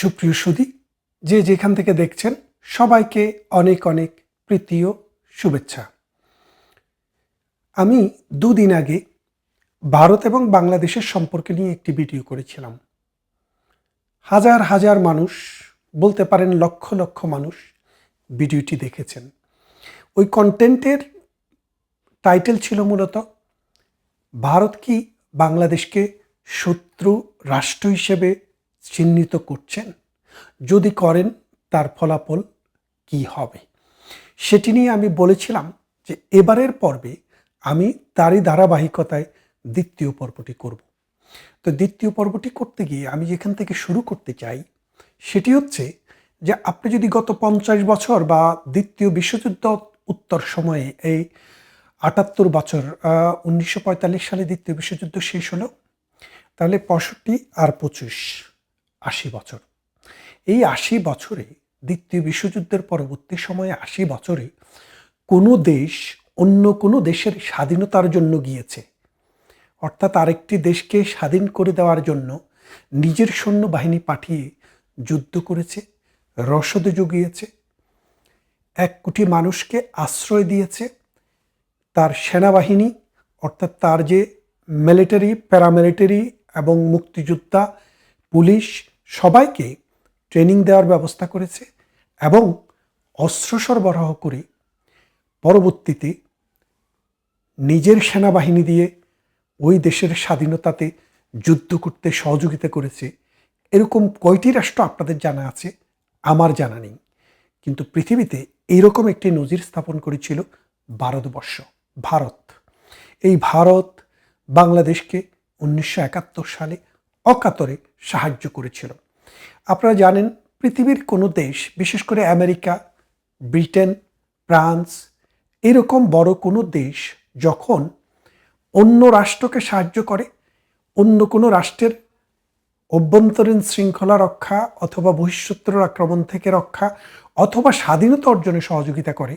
সুপ্রিয় সুদী যে যেখান থেকে দেখছেন, সবাইকে অনেক অনেক প্রীতি ও শুভেচ্ছা। আমি দুদিন আগে ভারত এবং বাংলাদেশের সম্পর্কে নিয়ে একটি ভিডিও করেছিলাম। হাজার হাজার মানুষ, বলতে পারেন লক্ষ লক্ষ মানুষ ভিডিওটি দেখেছেন। ওই কন্টেন্টের টাইটেল ছিল মূলত, ভারত কি বাংলাদেশকে শত্রু, রাষ্ট্র হিসেবে চিহ্নিত করছেন, যদি করেন তার ফলাফল কি হবে? সেটি নিয়ে আমি বলেছিলাম যে এবারের পর্বে আমি তারই ধারাবাহিকতায় দ্বিতীয় পর্বটি করব। তো দ্বিতীয় পর্বটি করতে গিয়ে আমি যেখান থেকে শুরু করতে চাই, সেটি হচ্ছে যে আপনি যদি গত পঞ্চাশ বছর বা দ্বিতীয় বিশ্বযুদ্ধ উত্তর সময়ে এই আটাত্তর বছর উনিশশো পঁয়তাল্লিশ সালে দ্বিতীয় বিশ্বযুদ্ধ শেষ হলো, তাহলে পঁয়ষট্টি আর পঁচিশ। আশি বছর। এই আশি বছরে, দ্বিতীয় বিশ্বযুদ্ধের পরবর্তী সময়ে আশি বছরে কোনো দেশ অন্য কোনো দেশের স্বাধীনতার জন্য গিয়েছে। অর্থাৎ আরেকটি দেশকে স্বাধীন করে দেওয়ার জন্য নিজের সৈন্যবাহিনী পাঠিয়ে যুদ্ধ করেছে, রসদে জুগিয়েছে। এক কোটি মানুষকে আশ্রয় দিয়েছে তার সেনাবাহিনী, অর্থাৎ তার যে মিলিটারি প্যারামিলিটারি এবং মুক্তিযোদ্ধা পুলিশ সবাইকে ট্রেনিং দেওয়ার ব্যবস্থা করেছে এবং অস্ত্র সরবরাহ করে পরবর্তীতে নিজের সেনাবাহিনী দিয়ে ওই দেশের স্বাধীনতাতে যুদ্ধ করতে সহযোগিতা করেছে। এরকম কয়টি রাষ্ট্র আপনাদের জানা আছে? আমার জানা নেই। কিন্তু পৃথিবীতে এইরকম একটি নজির স্থাপন করেছিল ভারতবর্ষ, ভারত। এই ভারত বাংলাদেশকে উনিশশো একাত্তর সালে অকাতরে সাহায্য করেছিল। আপনারা জানেন, পৃথিবীর কোনো দেশ, বিশেষ করে আমেরিকা, ব্রিটেন, ফ্রান্স, এরকম বড় কোনো দেশ যখন অন্য রাষ্ট্রকে সাহায্য করে, অন্য কোনো রাষ্ট্রের অভ্যন্তরীণ শৃঙ্খলা রক্ষা অথবা বহিঃশত্রুর আক্রমণ থেকে রক্ষা অথবা স্বাধীনতা অর্জনে সহযোগিতা করে,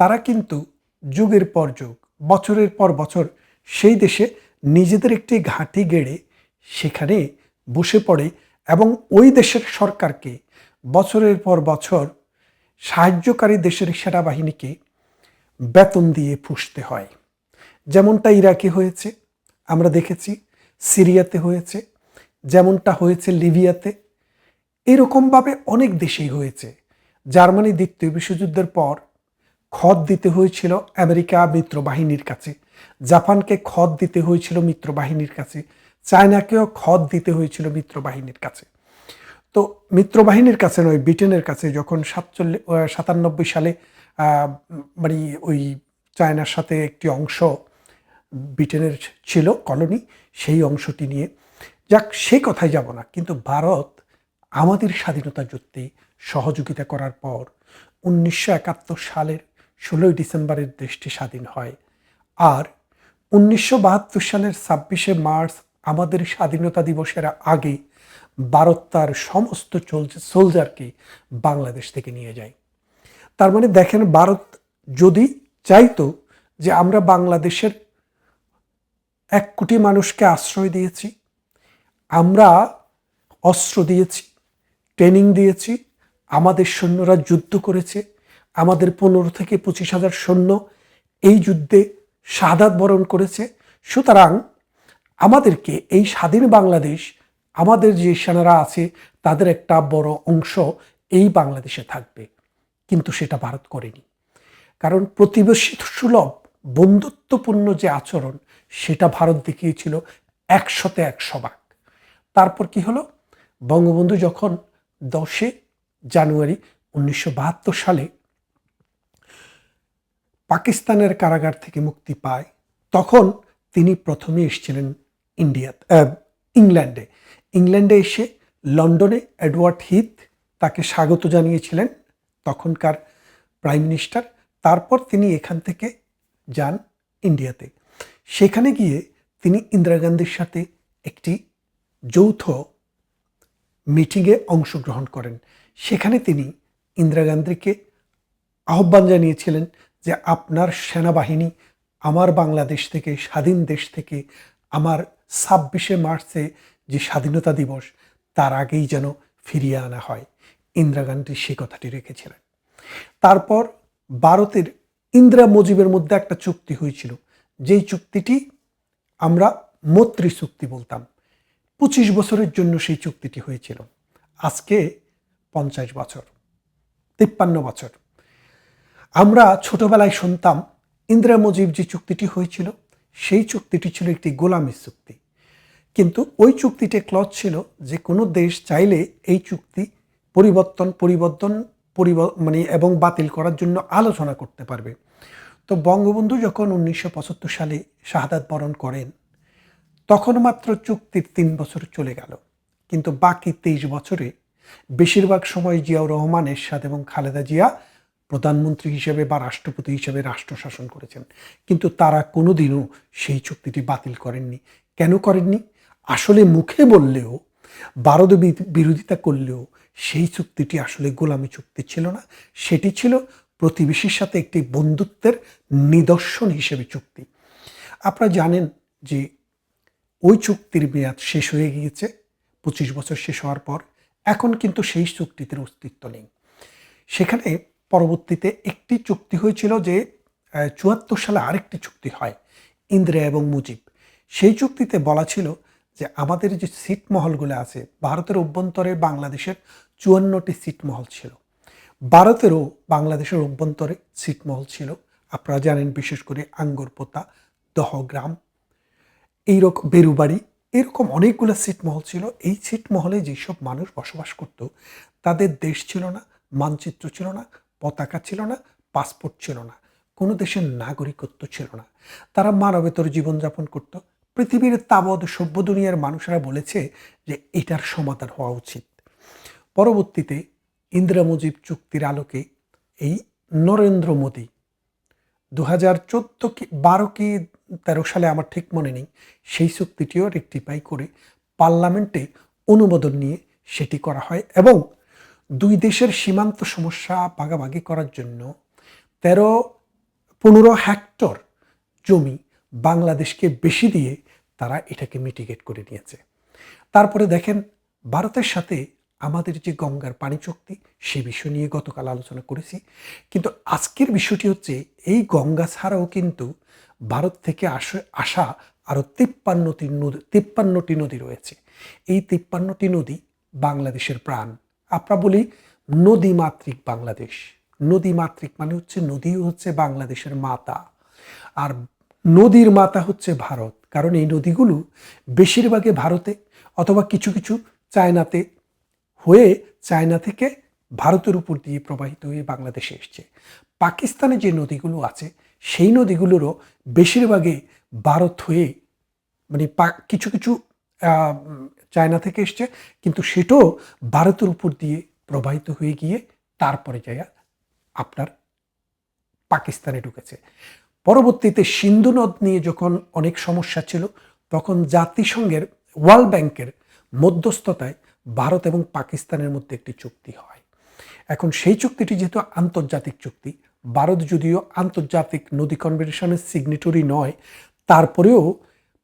তারা কিন্তু যুগের পর যুগ, বছরের পর বছর সেই দেশে নিজেদের একটি ঘাঁটি গেড়ে সেখানে বসে পড়ে এবং ওই দেশের সরকারকে বছরের পর বছর সাহায্যকারী দেশের সেনাবাহিনীকে বেতন দিয়ে পুষতে হয়। যেমনটা ইরাকে হয়েছে, আমরা দেখেছি, সিরিয়াতে হয়েছে, যেমনটা হয়েছে লিবিয়াতে। এরকমভাবে অনেক দেশেই হয়েছে। জার্মানি দ্বিতীয় বিশ্বযুদ্ধের পর খদ দিতে হয়েছিল আমেরিকা মিত্রবাহিনীর কাছে। জাপানকে খদ দিতে হয়েছিল মিত্রবাহিনীর কাছে। চায়নাকেও খদ দিতে হয়েছিল মিত্রবাহিনীর কাছে। তো মিত্রবাহিনীর কাছে নয়, ব্রিটেনের কাছে যখন সাতচল্লিশ সাতানব্বই সালে মানে ওই চায়নার সাথে একটি অংশ ব্রিটেনের ছিল, কলোনি, সেই অংশটি নিয়ে। যাক, সে কথায় যাব না, কিন্তু ভারত আমাদের স্বাধীনতা যুদ্ধে সহযোগিতা করার পর উনিশশো একাত্তর সালের ষোলোই ডিসেম্বরের দেশটি স্বাধীন হয়। আর উনিশশো বাহাত্তর সালের ছাব্বিশে মার্চ আমাদের স্বাধীনতা দিবসের আগে ভারত সমস্ত সোলজারকে বাংলাদেশ থেকে নিয়ে যায়। তার মানে দেখেন, ভারত যদি চাইতো যে আমরা বাংলাদেশের এক কোটি মানুষকে আশ্রয় দিয়েছি, আমরা অস্ত্র দিয়েছি ট্রেনিং দিয়েছি, আমাদের সৈন্যরা যুদ্ধ করেছে, আমাদের পনেরো থেকে পঁচিশ হাজার সৈন্য এই যুদ্ধে শাহাদাত বরণ করেছে, সুতরাং আমাদেরকে এই স্বাধীন বাংলাদেশ, আমাদের যে সেনারা আছে, তাদের একটা বড় অংশ এই বাংলাদেশে থাকবে। কিন্তু সেটা ভারত করেনি। কারণ প্রতিবেশী সুলভ, বন্ধুত্বপূর্ণ যে আচরণ, সেটা ভারত দেখিয়েছিল একশোতে একশো ভাগ। তারপর কি হলো? বঙ্গবন্ধু যখন দশে জানুয়ারি উনিশশো বাহাত্তর সালে পাকিস্তানের কারাগার থেকে মুক্তি পায়, তখন তিনি প্রথমে এসেছিলেন ইন্ডিয়া ইংল্যান্ডে ইংল্যান্ডে এসে লন্ডনে এডওয়ার্ড হিথ তাকে স্বাগত জানিয়েছিলেন তখনকার প্রাইম মিনিস্টার তারপর তিনি এখান থেকে যান ইন্ডিয়াতে সেখানে গিয়ে তিনি ইন্দিরা গান্ধীর সাথে একটি যৌথ মিটিংয়ে অংশগ্রহণ করেন। সেখানে তিনি ইন্দিরা গান্ধীকে আহ্বান জানিয়েছিলেন যে, আপনার সেনাবাহিনী আমার বাংলাদেশ থেকে, স্বাধীন দেশ থেকে আমার ছাব্বিশে মার্চে যে স্বাধীনতা দিবস, তার আগেই যেন ফিরিয়ে আনা হয়। ইন্দিরা গান্ধী সে কথাটি রেখেছিলেন। তারপর ভারতের ইন্দিরা মুজিবের মধ্যে একটা চুক্তি হয়েছিল। যেই চুক্তিটি আমরা মৈত্রী চুক্তি বলতাম। পঁচিশ বছরের জন্য সেই চুক্তিটি হয়েছিল। আজকে পঞ্চাশ বছর, তিপ্পান্ন বছর। আমরা ছোটবেলায় শুনতাম, ইন্দিরা মুজিব যে চুক্তিটি হয়েছিল সেই চুক্তিটি ছিল একটি গোলামী চুক্তি। কিন্তু ওই চুক্তিতে ক্লজ ছিল যে কোনো দেশ চাইলে এই চুক্তি পরিবর্তন পরিবর্তন, পরিব মানে এবং বাতিল করার জন্য আলোচনা করতে পারবে। তো বঙ্গবন্ধু যখন উনিশশো পঁচাত্তর সালে শাহাদাত বরণ করেন, তখন মাত্র চুক্তির তিন বছর চলে গেল। কিন্তু বাকি তেইশ বছরে বেশিরভাগ সময় জিয়াউর রহমান এরশাদ এবং খালেদা জিয়া প্রধানমন্ত্রী হিসেবে বা রাষ্ট্রপতি হিসেবে রাষ্ট্র শাসন করেছেন। কিন্তু তারা কোনোদিনও সেই চুক্তিটি বাতিল করেননি। কেন করেননি? আসলে মুখে বললেও ভারত বি- বিরোধিতা করলেও সেই চুক্তিটি আসলে গোলামি চুক্তি ছিল না। সেটি ছিল প্রতিবেশীর সাথে একটি বন্ধুত্বের নিদর্শন হিসেবে চুক্তি। আপনারা জানেন যে ওই চুক্তির মেয়াদ শেষ হয়ে গিয়েছে, পঁচিশ বছর শেষ হওয়ার পর। এখন কিন্তু সেই চুক্তিতে অস্তিত্ব নেই। সেখানে পরবর্তীতে একটি চুক্তি হয়েছিল যে চুয়াত্তর সালে আরেকটি চুক্তি হয় ইন্দিরা এবং মুজিব। সেই চুক্তিতে বলা ছিল যে, আমাদের যে ছিটমহলগুলো আছে, ভারতের অভ্যন্তরে বাংলাদেশের চুয়ান্নটি ছিটমহল ছিল। ভারতেরও বাংলাদেশের অভ্যন্তরে ছিটমহল ছিল। আপনারা জানেন, বিশেষ করে আঙ্গরপোতা, দহগ্রাম এইরকম বেরুবাড়ি, এরকম অনেকগুলো ছিটমহল ছিল। এই ছিটমহলে যেসব মানুষ বসবাস করত, তাদের দেশ ছিল না, মানচিত্র ছিল না পতাকা ছিল না পাসপোর্ট ছিল না, কোনো দেশের নাগরিকত্ব ছিল না। তারা মানবেতর জীবনযাপন করত। পৃথিবীর তাবদ সভ্য দুনিয়ার মানুষেরা বলেছে যে এটার সমাধান হওয়া উচিত। পরবর্তীতে ইন্দিরা মুজিব চুক্তির আলোকে এই নরেন্দ্র মোদী দু হাজার চোদ্দ কি বারো কি তেরো সালে আমার ঠিক মনে নেই, সেই চুক্তিটিও রেকটিফাই করে পার্লামেন্টে অনুমোদন নিয়ে সেটি করা হয় এবং দুই দেশের সীমান্ত সমস্যা ভাগাভাগি করার জন্য তেরো, পনেরো হেক্টর জমি বাংলাদেশকে বেশি দিয়ে তারা এটাকে মিটিগেট করে নিয়েছে। তারপরে দেখেন, ভারতের সাথে আমাদের যে গঙ্গার পানি চুক্তি, সে বিষয় নিয়ে গতকাল আলোচনা করেছি। কিন্তু আজকের বিষয়টি হচ্ছে, এই গঙ্গা ছাড়াও কিন্তু ভারত থেকে আসে, আসা আরও তিপ্পান্নটি নদী তিপ্পান্নটি নদী রয়েছে। এই তিপ্পান্নটি নদী বাংলাদেশের প্রাণ। আমরা বলি নদীমাতৃক বাংলাদেশ। নদীমাতৃক মানে হচ্ছে নদীও হচ্ছে বাংলাদেশের মাতা। আর নদীর মাতা হচ্ছে ভারত। কারণ এই নদীগুলো বেশিরভাগে ভারতে অথবা কিছু কিছু চায়নাতে হয়ে চায়না থেকে ভারতের উপর দিয়ে প্রবাহিত হয়ে বাংলাদেশে এসছে। পাকিস্তানে যে নদীগুলো আছে, সেই নদীগুলোরও বেশিরভাগে ভারত হয়ে মানে কিছু কিছু চায়না থেকে এসছে, কিন্তু সেটাও ভারতের উপর দিয়ে প্রবাহিত হয়ে গিয়ে তারপরে যায় আপনার পাকিস্তানে ঢুকেছে। পরবর্তীতে সিন্ধু নদ নিয়ে যখন অনেক সমস্যা ছিল, তখন জাতিসংঘের, ওয়ার্ল্ড ব্যাংকের মধ্যস্থতায় ভারত এবং পাকিস্তানের মধ্যে একটি চুক্তি হয়। এখন সেই চুক্তিটি যেহেতু আন্তর্জাতিক চুক্তি, ভারত যদিও আন্তর্জাতিক নদী কনভেনশনের সিগনেটরি নয়, তারপরেও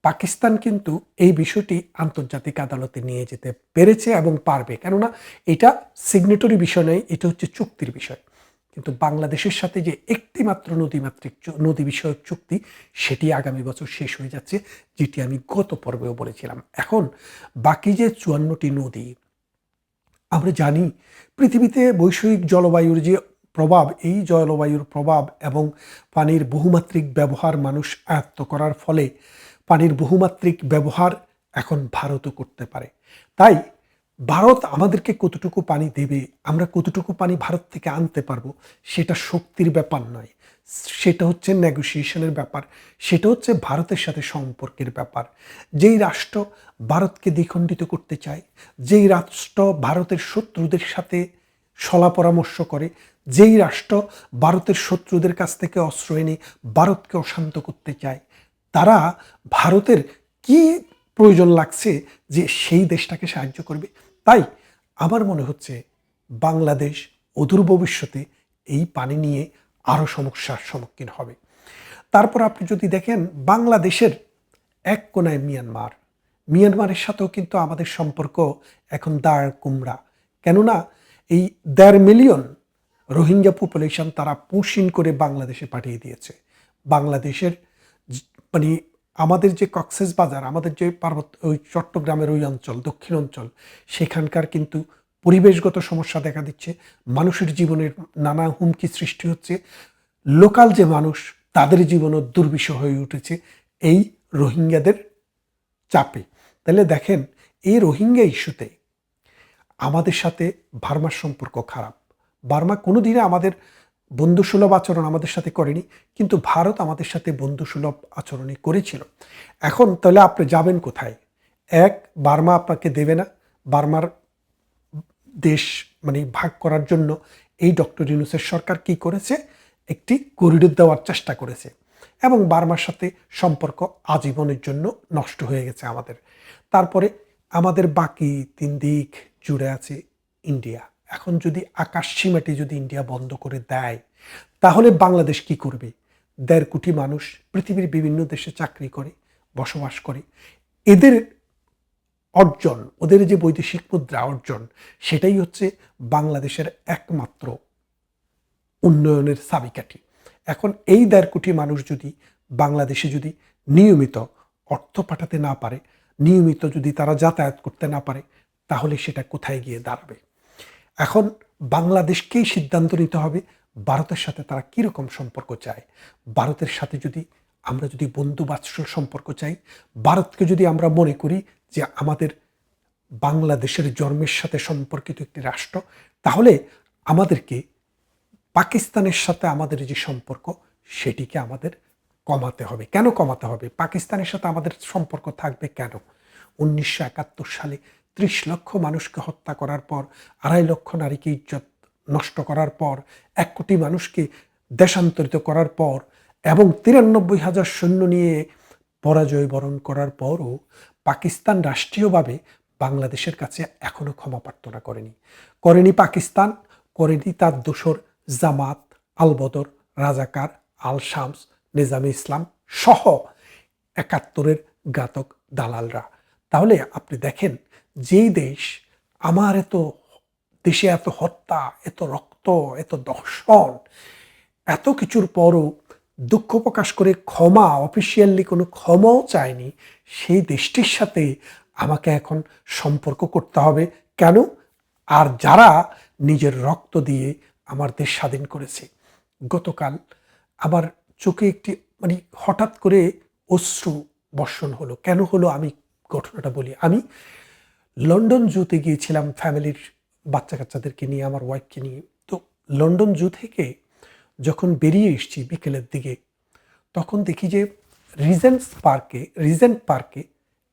পাকিস্তান কিন্তু এই বিষয়টি আন্তর্জাতিক আদালতে নিয়ে যেতে পেরেছে এবং পারবে। কেননা এটা সিগনেটরি বিষয় নয়, এটা হচ্ছে চুক্তির বিষয়। কিন্তু বাংলাদেশের সাথে যে একটি মাত্র নদীমাত্রিক নদী বিষয়ক চুক্তি, সেটি আগামী বছর শেষ হয়ে যাচ্ছে, যেটি আমি গত পর্বেও বলেছিলাম। এখন বাকি যে চুয়ান্নটি নদী, আমরা জানি পৃথিবীতে বৈষয়িক জলবায়ুর যে প্রভাব, এই জলবায়ুর প্রভাব এবং পানির বহুমাত্রিক ব্যবহার মানুষ আয়ত্ত করার ফলে পানির বহুমাত্রিক ব্যবহার এখন ভারতও করতে পারে। তাই ভারত আমাদেরকে কতটুকু পানি দেবে, আমরা কতটুকু পানি ভারত থেকে আনতে পারব, সেটা শক্তির ব্যাপার নয়। সেটা হচ্ছে নেগোসিয়েশনের ব্যাপার, সেটা হচ্ছে ভারতের সাথে সম্পর্কের ব্যাপার। যেই রাষ্ট্র ভারতকে দ্বিখণ্ডিত করতে চায়, যেই রাষ্ট্র ভারতের শত্রুদের সাথে সলা পরামর্শ করে, যেই রাষ্ট্র ভারতের শত্রুদের কাছ থেকে অস্ত্র এনে ভারতকে অশান্ত করতে চায় তারা ভারতের কি প্রয়োজন লাগছে যে সেই দেশটাকে সাহায্য করবে? তাই আমার মনে হচ্ছে বাংলাদেশ অদূর ভবিষ্যতে এই পানি নিয়ে আরও সমস্যার সম্মুখীন হবে। তারপর আপনি যদি দেখেন বাংলাদেশের এক কোনায় মিয়ানমার। মিয়ানমারের সাথেও কিন্তু আমাদের সম্পর্ক এখন দাঁড় কুমড়া। কেননা এই দেড় মিলিয়ন রোহিঙ্গা পপুলেশন তারা পুশিন করে বাংলাদেশে পাঠিয়ে দিয়েছে। বাংলাদেশের মানে আমাদের যে কক্সেস বাজার, আমাদের যে পার্বত্য, ওই চট্টগ্রামের ওই অঞ্চল, দক্ষিণ অঞ্চল, সেখানকার কিন্তু পরিবেশগত সমস্যা দেখা দিচ্ছে। মানুষের জীবনের নানা হুমকি সৃষ্টি হচ্ছে। লোকাল যে মানুষ, তাদের জীবনও দুর্বিষহ হয়ে উঠেছে এই রোহিঙ্গাদের চাপে। তাহলে দেখেন, এই রোহিঙ্গা ইস্যুতে আমাদের সাথে বার্মার সম্পর্ক খারাপ। বার্মা কোনোদিনে আমাদের বন্ধুসুলভ আচরণ আমাদের সাথে করেনি, কিন্তু ভারত আমাদের সাথে বন্ধুসুলভ আচরণই করেছিল। এখন তাহলে আপনি যাবেন কোথায়? এক, বার্মা আপনাকে দেবে না। বার্মার দেশ মানে ভাগ করার জন্য এই ডক্টর ইউনুসের সরকার কি করেছে? একটি করিডোর দেওয়ার চেষ্টা করেছে এবং বার্মার সাথে সম্পর্ক আজীবনের জন্য নষ্ট হয়ে গেছে আমাদের। তারপরে আমাদের বাকি তিন দিক জুড়ে আছে ইন্ডিয়া। এখন যদি আকাশ সীমাটি যদি ইন্ডিয়া বন্ধ করে দেয়, তাহলে বাংলাদেশ কি করবে? দেড় কোটি মানুষ পৃথিবীর বিভিন্ন দেশে চাকরি করে, বসবাস করে। এদের অর্জন, ওদের যে বৈদেশিক মুদ্রা অর্জন, সেটাই হচ্ছে বাংলাদেশের একমাত্র উন্নয়নের চাবিকাঠি। এখন এই দেড় কোটি মানুষ যদি বাংলাদেশে যদি নিয়মিত অর্থ পাঠাতে না পারে, নিয়মিত যদি তারা যাতায়াত করতে না পারে, তাহলে সেটা কোথায় গিয়ে দাঁড়াবে? এখন বাংলাদেশকেই সিদ্ধান্ত নিতে হবে, ভারতের সাথে তারা কীরকম সম্পর্ক চায়। ভারতের সাথে যদি আমরা যদি বন্ধু বাৎসল সম্পর্ক চাই, ভারতকে যদি আমরা মনে করি যে আমাদের বাংলাদেশের জন্মের সাথে সম্পর্কিত একটি রাষ্ট্র, তাহলে আমাদেরকে পাকিস্তানের সাথে আমাদের যে সম্পর্ক, সেটিকে আমাদের কমাতে হবে। কেন কমাতে হবে? পাকিস্তানের সাথে আমাদের সম্পর্ক থাকবে কেন? উনিশশো একাত্তর সালে ত্রিশ লক্ষ মানুষকে হত্যা করার পর, আড়াই লক্ষ নারীকে ইজ্জত নষ্ট করার পর, এক কোটি মানুষকে দেশান্তরিত করার পর এবং তিরানব্বই হাজার সৈন্য নিয়ে পরাজয় বরণ করার পরও পাকিস্তান রাষ্ট্রীয়ভাবে বাংলাদেশের কাছে এখনও ক্ষমা প্রার্থনা করেনি। করেনি পাকিস্তান, করেনি তার দোসর জামাত, আলবদর, রাজাকার আল শামস নিজামে ইসলাম সহ একাত্তরের ঘাতক দালালরা। তাহলে আপনি দেখেন যেই দেশ আমার এত, দেশে এত হত্যা, এত রক্ত, এত দর্শন এত কিছুর পরও দুঃখ প্রকাশ করে ক্ষমা অফিসিয়ালি কোনো ক্ষমাও চায়নি, সেই দেশটির সাথে আমাকে এখন সম্পর্ক করতে হবে। কেন? আর যারা নিজের রক্ত দিয়ে আমার দেশ স্বাধীন করেছে। গতকাল আমার চোখে একটি মানে হঠাৎ করে অশ্রু বর্ষণ হলো। কেন হলো? আমি ঘটনাটা বলি। আমি লন্ডন জুতে গিয়েছিলাম ফ্যামিলির বাচ্চা কাচ্চাদেরকে নিয়ে, আমার ওয়াইফকে নিয়ে। তো লন্ডন জু থেকে যখন বেরিয়ে এসেছি বিকেলের দিকে, তখন দেখি যে রিজেন্টস পার্কে রিজেন্ট পার্কে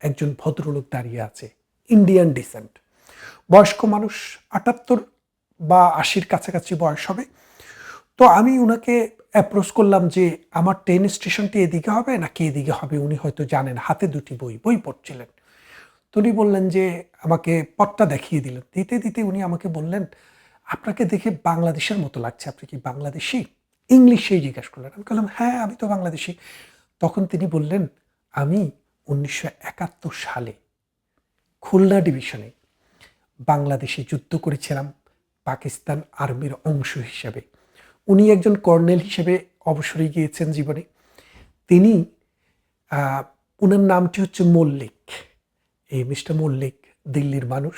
একজন ভদ্রলোক দাঁড়িয়ে আছে ইন্ডিয়ান ডিসেন্ট বয়স্ক মানুষ, আটাত্তর বা আশির কাছাকাছি বয়স হবে। তো আমি ওনাকে অ্যাপ্রোচ করলাম যে, আমার ট্রেন স্টেশনটি এদিকে হবে নাকি এদিকে হবে? উনি হয়তো জানেন, হাতে দুটি বই বই পড়ছিলেন। উনি বললেন যে আমাকে পথটা দেখিয়ে দিলেন। দিতে দিতে উনি আমাকে বললেন, আপনাকে দেখে বাংলাদেশের মতো লাগছে। আপনি কি বাংলাদেশি? ইংলিশেই জিজ্ঞাসা করলেন। আমি বললাম হ্যাঁ আমি তো বাংলাদেশি। তখন তিনি বললেন, আমি উনিশশো একাত্তর সালে খুলনা ডিভিশনে বাংলাদেশে যুদ্ধ করেছিলাম, পাকিস্তান আর্মির অংশ হিসাবে। উনি একজন কর্নেল হিসেবে অবসরে গিয়েছেন জীবনে। তিনি ওনার নামটি হচ্ছে মল্লিক। এই মিস্টার মল্লিক দিল্লির মানুষ।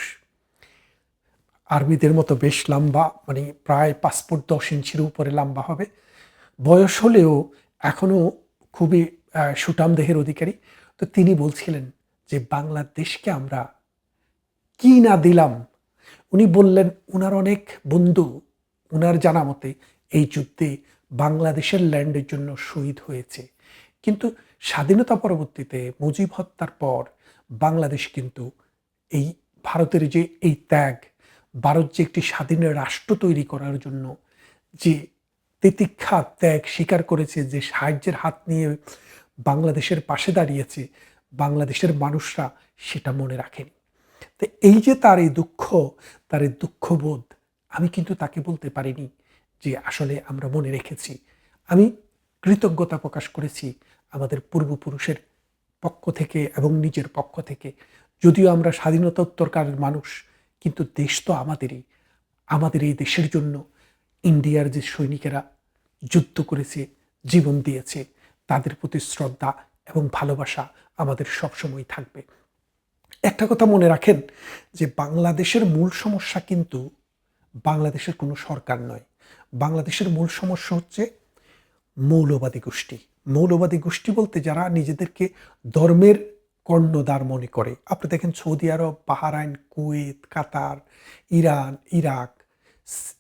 আর্মিদের মতো বেশ লম্বা মানে প্রায় পাসপোর্ট দশ ইঞ্চির উপরে লম্বা হবে। বয়স হলেও এখনও খুবই সুটাম দেহের অধিকারী। তো তিনি বলছিলেন যে, বাংলাদেশকে আমরা কি না দিলাম? উনি বললেন, উনার অনেক বন্ধু, উনার জানা মতে এই যুদ্ধে বাংলাদেশের ল্যান্ডের জন্য শহীদ হয়েছে। কিন্তু স্বাধীনতা পরবর্তীতে মুজিব হত্যার পর বাংলাদেশ কিন্তু এই ভারতের যে এই ত্যাগ, ভারত যে একটি স্বাধীন রাষ্ট্র তৈরি করার জন্য যে তিতিক্ষা ত্যাগ স্বীকার করেছে, যে সাহায্যের হাত নিয়ে বাংলাদেশের পাশে দাঁড়িয়েছে, বাংলাদেশের মানুষরা সেটা মনে রাখেনি। তো এই যে তার এই দুঃখ, তার এই দুঃখবোধ, আমি কিন্তু তাকে বলতে পারিনি যে আসলে আমরা মনে রেখেছি। আমি কৃতজ্ঞতা প্রকাশ করেছি আমাদের পূর্বপুরুষের পক্ষ থেকে এবং নিজের পক্ষ থেকে। যদিও আমরা স্বাধীনতা উত্তরকারের মানুষ, কিন্তু দেশ তো আমাদেরই। আমাদের এই দেশের জন্য ইন্ডিয়ার যে সৈনিকেরা যুদ্ধ করেছে, জীবন দিয়েছে, তাদের প্রতি শ্রদ্ধা এবং ভালোবাসা আমাদের সবসময় থাকবে। একটা কথা মনে রাখেন যে বাংলাদেশের মূল সমস্যা কিন্তু বাংলাদেশের কোনো সরকার নয়। বাংলাদেশের মূল সমস্যা হচ্ছে মৌলবাদী গোষ্ঠী। মৌলবাদী গোষ্ঠী বলতে যারা নিজেদেরকে ধর্মের কর্ণধার মনে করে। আপনি দেখেন Saudi Arab, Bahrain, Kuwait, Qatar, Iran, Iraq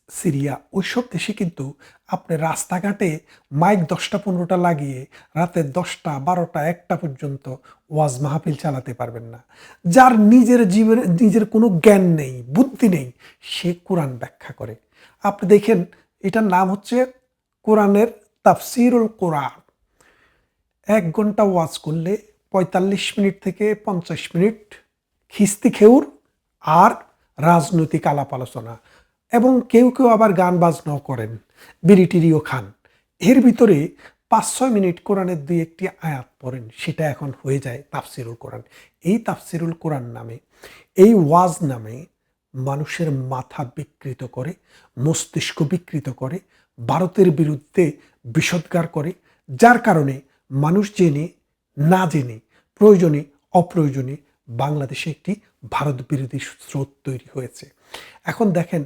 Syria, ওইসব দেশে কিন্তু আপনি রাস্তাঘাটে মাইক দশটা, পনেরোটা লাগিয়ে রাতে দশটা, বারোটা, একটা পর্যন্ত ওয়াজ মাহফিল চালাতে পারবেন না। যার নিজের জীবনে, নিজের কোনো জ্ঞান নেই, বুদ্ধি নেই, সে কোরআন ব্যাখ্যা করে। আপনি দেখেন, এটার নাম হচ্ছে কোরআনের তাফসিরুল কোরআন। এক ঘণ্টা ওয়াজ করলে পঁয়তাল্লিশ মিনিট থেকে পঞ্চাশ মিনিট খিস্তি খেউর আর রাজনৈতিক আলাপ আলোচনা। এবং কেউ কেউ আবার গান বাজনাও করেন। বিরিটিরিও খান। এর ভিতরে পাঁচ ছয় মিনিট কোরআনের দুই একটি আয়াত পড়েন, সেটা এখন হয়ে যায় তাফসিরুল কোরআন। এই তাফসিরুল কোরআন নামে, এই ওয়াজ নামে মানুষের মাথা বিকৃত করে, মস্তিষ্ক বিকৃত করে, ভারতের বিরুদ্ধে বিষোদ্গার করে, যার কারণে মানুষ জেনে, না জেনে, প্রয়োজনে, অপ্রয়োজনে বাংলাদেশে একটি ভারত বিরোধী স্রোত তৈরি হয়েছে। এখন দেখেন,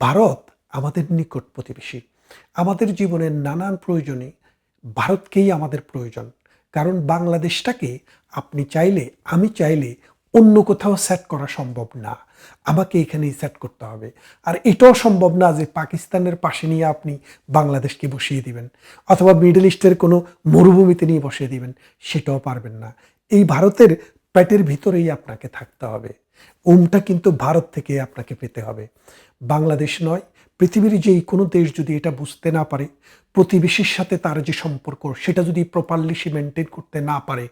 ভারত আমাদের নিকট প্রতিবেশী। আমাদের জীবনের নানান প্রয়োজনে ভারতকেই আমাদের প্রয়োজন। কারণ বাংলাদেশটাকে আপনি চাইলে, আমি চাইলে অন্য কোথাও সেট করা সম্ভব না। আমাকে এখানেই সেট করতে হবে। আর এটাও সম্ভব না যে পাকিস্তানের পাশে নিয়ে আপনি বাংলাদেশকে বসিয়ে দিবেন অথবা মিডল ইস্টের কোনো মরুভূমিতে নিয়ে বসিয়ে দিবেন, সেটাও পারবেন না। এই ভারতের পেটের ভিতরেই আপনাকে থাকতে হবে। ওমটা কিন্তু ভারত থেকে আপনাকে পেতে হবে। বাংলাদেশ নয় পৃথিবীর যেই কোনো দেশ যদি এটা বুঝতে না পারে, প্রতিবেশীর সাথে তার যে সম্পর্ক, সেটা যদি প্রপারলি সে মেনটেন করতে না পারে,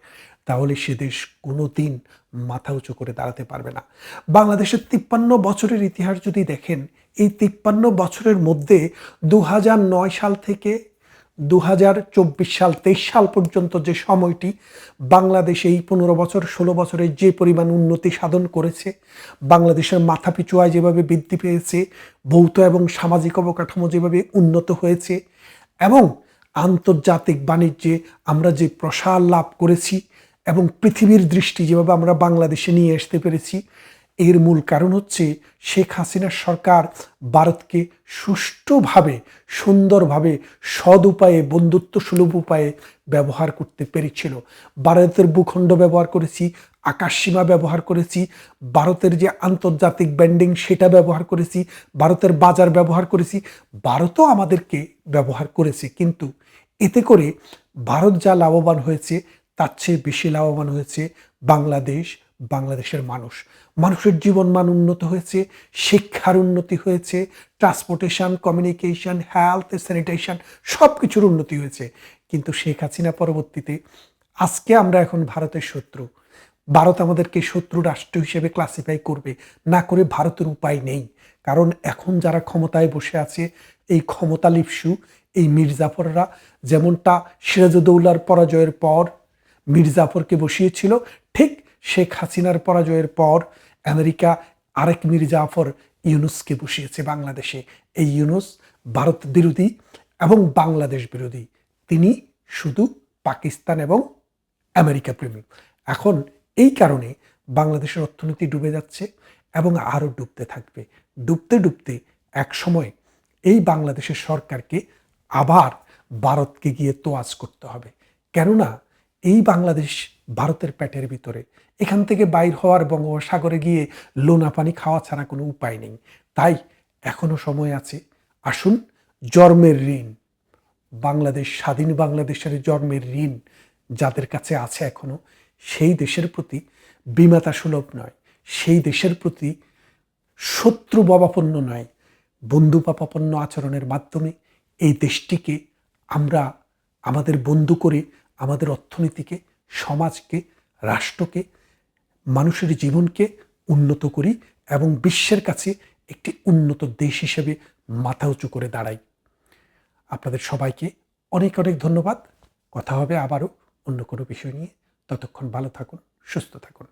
তাহলে সে দেশ কোনো দিন মাথা উঁচু করে দাঁড়াতে পারবে না। বাংলাদেশের তিপ্পান্ন বছরের ইতিহাস যদি দেখেন, এই তিপ্পান্ন বছরের মধ্যে দু নয় সাল থেকে দু হাজার চব্বিশ সাল, তেইশ সাল পর্যন্ত যে সময়টি, বাংলাদেশ এই পনেরো বছর, ষোলো বছরে যে পরিমাণ উন্নতি সাধন করেছে, বাংলাদেশের মাথা পিছু আয় যেভাবে বৃদ্ধি পেয়েছে, ভৌত এবং সামাজিক অবকাঠামো যেভাবে উন্নত হয়েছে, এবং আন্তর্জাতিক বাণিজ্যে আমরা যে প্রসার লাভ করেছি, এবং পৃথিবীর দৃষ্টি যেভাবে আমরা বাংলাদেশে নিয়ে আসতে পেরেছি এর মূল কারণ হচ্ছে শেখ হাসিনার সরকার ভারতকে সুষ্ঠুভাবে, সুন্দরভাবে সদ উপায়ে বন্ধুত্ব সুলভ উপায়ে ব্যবহার করতে পেরেছিল। ভারতের ভূখণ্ড ব্যবহার করেছি আকাশসীমা ব্যবহার করেছি, ভারতের যে আন্তর্জাতিক ব্যান্ডিং সেটা ব্যবহার করেছি, ভারতের বাজার ব্যবহার করেছি, ভারতও আমাদেরকে ব্যবহার করেছে। কিন্তু এতে করে ভারত যা লাভবান হয়েছে, তার চেয়ে বেশি লাভবান হয়েছে বাংলাদেশ বাংলাদেশের মানুষ। মানুষের জীবনমান উন্নত হয়েছে, শিক্ষার উন্নতি হয়েছে ট্রান্সপোর্টেশন কমিউনিকেশন হেলথ স্যানিটেশন সব কিছুর উন্নতি হয়েছে। কিন্তু শেখ হাসিনা পরবর্তীতে, আজকে আমরা এখন ভারতের শত্রু। ভারত আমাদেরকে শত্রু রাষ্ট্র হিসেবে ক্লাসিফাই করবে, না করে ভারতের উপায় নেই। কারণ এখন যারা ক্ষমতায় বসে আছে, এই ক্ষমতা লিপসু, এই মির্জাফররা, যেমনটা সিরাজউদ্দৌলার পরাজয়ের পর মির্জাফরকে বসিয়েছিল, ঠিক শেখ হাসিনার পরাজয়ের পর আমেরিকা আরেক মির্জাফর ইউনুসকে বসিয়েছে বাংলাদেশে। এই ইউনুস ভারত বিরোধী এবং বাংলাদেশ বিরোধী। তিনি শুধু পাকিস্তান এবং আমেরিকা প্রেমী। এখন এই কারণে বাংলাদেশের অর্থনীতি ডুবে যাচ্ছে এবং আরও ডুবতে থাকবে। ডুবতে ডুবতে এক সময় এই বাংলাদেশের সরকারকে আবার ভারতকে গিয়ে তোয়াজ করতে হবে। কেননা এই বাংলাদেশ ভারতের পেটের ভিতরে। এখান থেকে বাইর হওয়ার বঙ্গোপসাগরে গিয়ে লোনা পানি খাওয়া ছাড়া কোনো উপায় নেই। তাই এখনও সময় আছে। আসুন জন্মের ঋণ, বাংলাদেশ, স্বাধীন বাংলাদেশের জন্মের ঋণ যাদের কাছে আছে এখনও, সেই দেশের প্রতি বিমাতা সুলভ নয়। সেই দেশের প্রতি শত্রু বাবাপন্ন নয়। বন্ধু পাপাপন্ন আচরণের মাধ্যমে এই দেশটিকে আমরা, আমাদের বন্ধু করে, আমাদের অর্থনীতিকে সমাজকে, রাষ্ট্রকে, মানুষের জীবনকে উন্নত করি এবং বিশ্বের কাছে একটি উন্নত দেশ হিসেবে মাথা উঁচু করে দাঁড়াই। আপনাদের সবাইকে অনেক অনেক ধন্যবাদ। কথা হবে আবারও অন্য কোনো বিষয় নিয়ে। ততক্ষণ ভালো থাকুন, সুস্থ থাকুন।